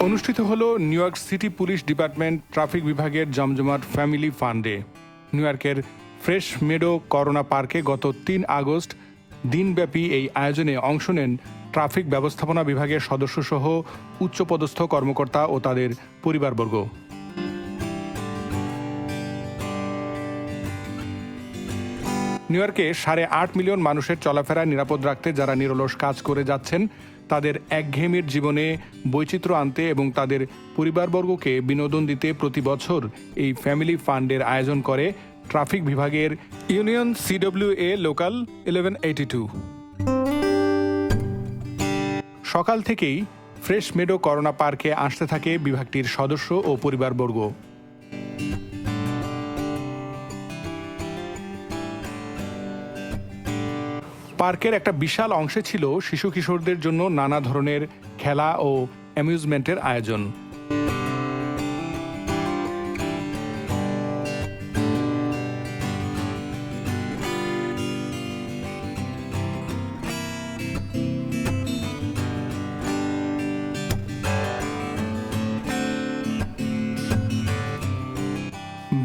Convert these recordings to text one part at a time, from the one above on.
অনুষ্ঠিত হল New York city police department traffic বিভাগের জমজমাট ফ্যামিলি ফান্ডে নিউ ইয়র্কের ফ্রেশ মেডো করোনা পার্কে গত তিন আগস্ট দিনব্যাপী এই আয়োজনে অংশ নেন ট্রাফিক ব্যবস্থাপনা বিভাগের সদস্যসহ উচ্চপদস্থ কর্মকর্তা ও তাদের পরিবারবর্গ। নিউ ইয়র্কে সাড়ে আট মিলিয়ন মানুষের চলাফেরা নিরাপদ রাখতে যারা নিরলস কাজ করে যাচ্ছেন, তাদের একঘেয়েমির জীবনে বৈচিত্র্য আনতে এবং তাদের পরিবারবর্গকে বিনোদন দিতে প্রতি বছর এই ফ্যামিলি ফান্ডের আয়োজন করে ট্রাফিক বিভাগের union CW A local eleven eighty two. সকাল থেকেই ফ্রেশ মেডো করোনা পার্কে আসতে থাকে বিভাগটির সদস্য ও পরিবারবর্গ। পার্কের একটা বিশাল অংশে ছিল শিশু কিশোরদের জন্য নানা ধরনের খেলা ও অ্যামিউজমেন্টের আয়োজন।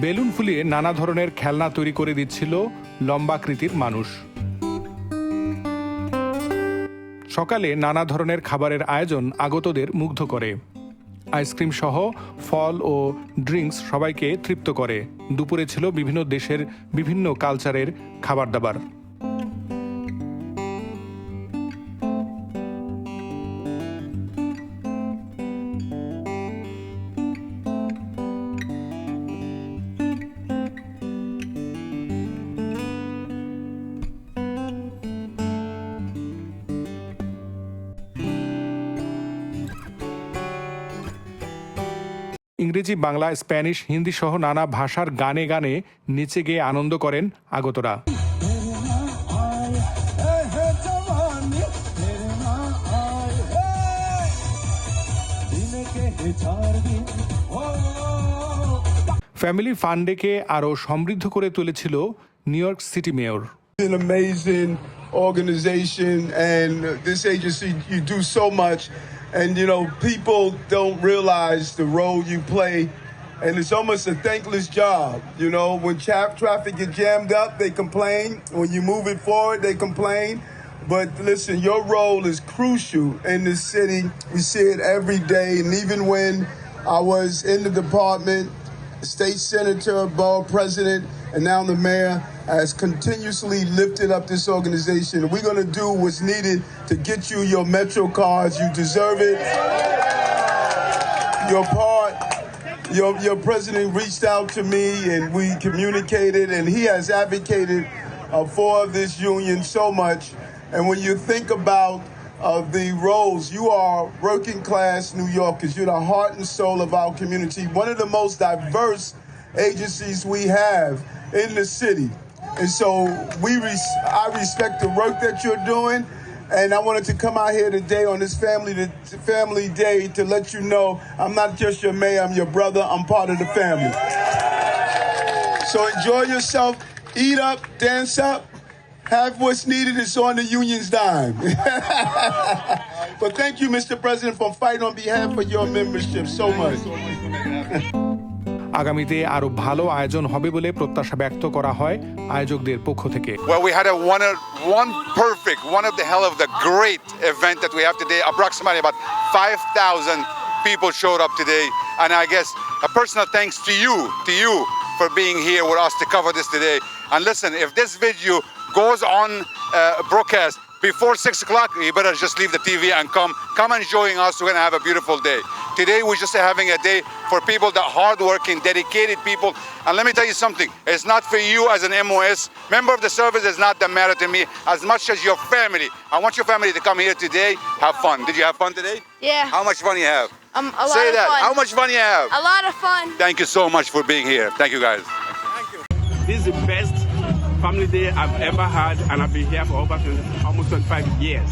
বেলুন ফুলিয়ে নানা ধরনের খেলনা তৈরি করে দিচ্ছিল লম্বাকৃতির মানুষ। সকালে নানা ধরনের খাবারের আয়োজন আগতদের মুগ্ধ করে। আইসক্রিম সহ ফল ও ড্রিঙ্কস সবাইকে তৃপ্ত করে। দুপুরে ছিল বিভিন্ন দেশের বিভিন্ন কালচারের খাবার দাবার ইংরেজি, বাংলা, স্প্যানিশ, হিন্দি সহ নানা ভাষার গানে গানে নিচে গিয়ে আনন্দ করেন আগতরা। ফ্যামিলি ফান্ডেকে আরও সমৃদ্ধ করে তুলেছিল New York city mayor. An and you know people don't realize the role you play. And it's almost a thankless job you know. When tra- traffic get jammed up they complain. When you move it forward they complain. But listen your role is crucial in this city. We see it every day. And even when i was in the department state senator, borough president, and now the mayor has continuously lifted up this organization. We're going to do what's needed to get you your Metro cards. You deserve it. Your part, your, your president reached out to me and we communicated, and he has advocated uh, for this union so much. And when you think about uh, the roles, you are working class New Yorkers. You're the heart and soul of our community. One of the most diverse agencies we have in the city. And so we res- I respect the work that you're doing. And I wanted to come out here today on this family family day to let you know I'm not just your mayor, I'm your brother. I'm part of the family. So enjoy yourself, eat up, dance up, have what's needed. It's on the union's dime. but thank you, Mr. President, for fighting on behalf of your membership so much. আগামীতে আরও ভালো আয়োজন হবে বলে প্রত্যাশা ব্যক্ত করা হয় আয়োজকদের পক্ষ থেকে Well, we had a one, one perfect, one of the hell of the great event that we have today. Approximately about 5,000 people showed up today. And I guess a personal thanks to you, to you for being here with us to cover this today. And listen, if this video goes on uh, broadcast before six o'clock, you better just leave the TV and come. Come and join us. We're gonna have a beautiful day. Today we're just having a day for people that hardworking, dedicated people. And let me tell you something. It's not for you as an MOS. Member of the service is not that matter to me as much as your family. I want your family to come here today, have fun. Did you have fun today? Yeah. How much fun you have? Um, a lot Say of that. fun. How much fun you have? A lot of fun. Thank you so much for being here. Thank you guys. Thank you. This is the best family day I've ever had, and I've been here for over 20, almost 25 years.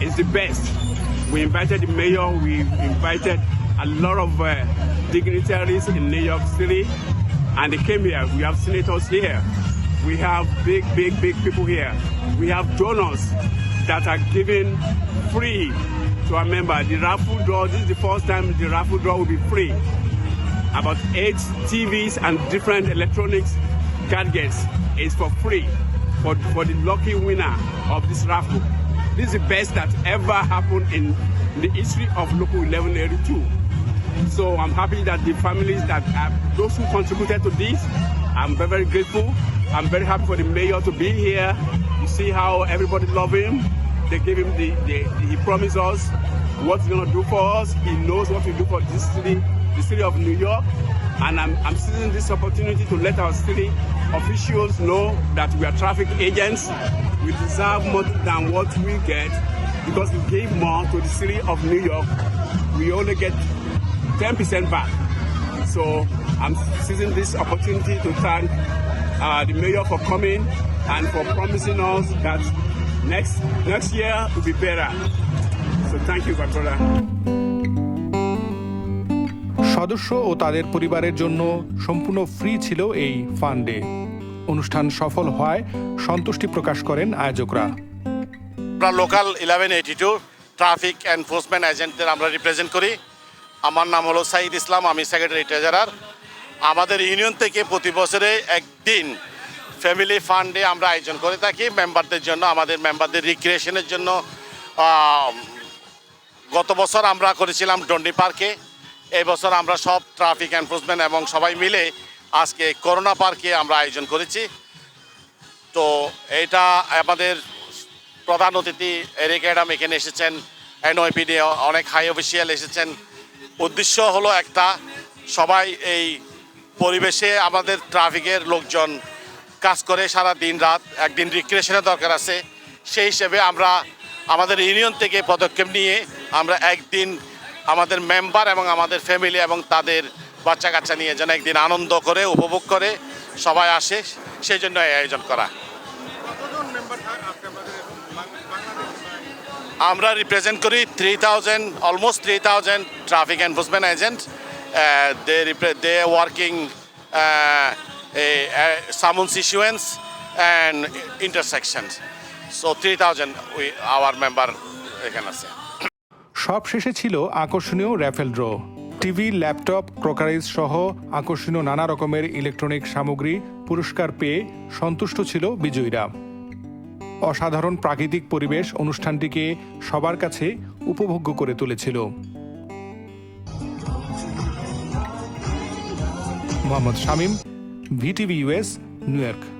It's the best. We invited the mayor, we invited a lot of uh, dignitaries in New York City, and they came here. We have senators here. We have big, big, big people here. We have donors that are giving free to our member. The raffle draw, this is the first time the raffle draw will be free. About eight TVs and different electronics gadgets is for free for, for the lucky winner of this raffle. This is the best that ever happened in the history of Local 1182. So I'm happy that the families that those who contributed to this, I'm very, very grateful. I'm very happy for the mayor to be here. You see how everybody love him. They gave him the, the he promised us what he's gonna do for us. He knows what we do for this city, the city of New York. And I'm, I'm seizing this opportunity to let our city officials know that we are traffic agents. We deserve more than what we get because we gave more to the city of New York. We only get 10% back. So I'm seizing this opportunity to thank uh, the mayor for coming and for promising us that next next year will be better. So thank you, brother. সদস্য ও তাদের পরিবারের জন্য সম্পূর্ণ free ছিল এই ফান্ডে। অনুষ্ঠান সফল হওয়ায় সন্তুষ্টি প্রকাশ করেন আয়োজকরা। আমরা local eleven eighty two traffic enforcement এজেন্টদের আমরা রিপ্রেজেন্ট করি। আমার নাম হলো সাইদ ইসলাম, আমি সেক্রেটারি ট্রেজারার আমাদের ইউনিয়ন থেকে প্রতি বছরে একদিন ফ্যামিলি ফান্ডে আমরা আয়োজন করে থাকি। মেম্বারদের জন্য, আমাদের মেম্বারদের রিক্রিয়েশনের জন্য গত বছর আমরা করেছিলাম ডন্ডি পার্কে। এই বছর আমরা সব ট্রাফিক এনফোর্সমেন্ট এবং সবাই মিলে আজকে করোনা পার্কে আমরা আয়োজন করেছি। তো এটা আমাদের প্রধান অতিথি এরিক অ্যাডাম এখানে এসেছেন। এনওপিডি অনেক হাই অফিসিয়াল এসেছেন। উদ্দেশ্য হলো একটা, সবাই এই পরিবেশে আমাদের ট্রাফিকের লোকজন কাজ করে সারা দিন রাত। একদিন রিক্রিয়েশনের দরকার আছে। সেই হিসেবে আমরা আমাদের ইউনিয়ন থেকে পদক্ষেপ নিয়ে আমরা একদিন আমাদের মেম্বার এবং আমাদের ফ্যামিলি এবং তাদের বাচ্চা কাচ্চা নিয়ে যেন একদিন আনন্দ করে উপভোগ করে সবাই আসে সেই জন্য এই আয়োজন করা। আমরা রিপ্রেজেন্ট করি three thousand almost three thousand traffic enforcement agent they রিপ্রে they working summons issuance and intersections so three thousand we our member এখানে আছে। সব শেষে ছিল আকর্ষণীয় raffle draw. TV, laptop, crockeries সহ আকর্ষণীয় নানা রকমের ইলেকট্রনিক সামগ্রী পুরস্কার পেয়ে সন্তুষ্ট ছিল বিজয়ীরা। অসাধারণ প্রাকৃতিক পরিবেশ অনুষ্ঠানটিকে সবার কাছে উপভোগ্য করে তুলেছিল। Mohammad Shamim, VTV US New York.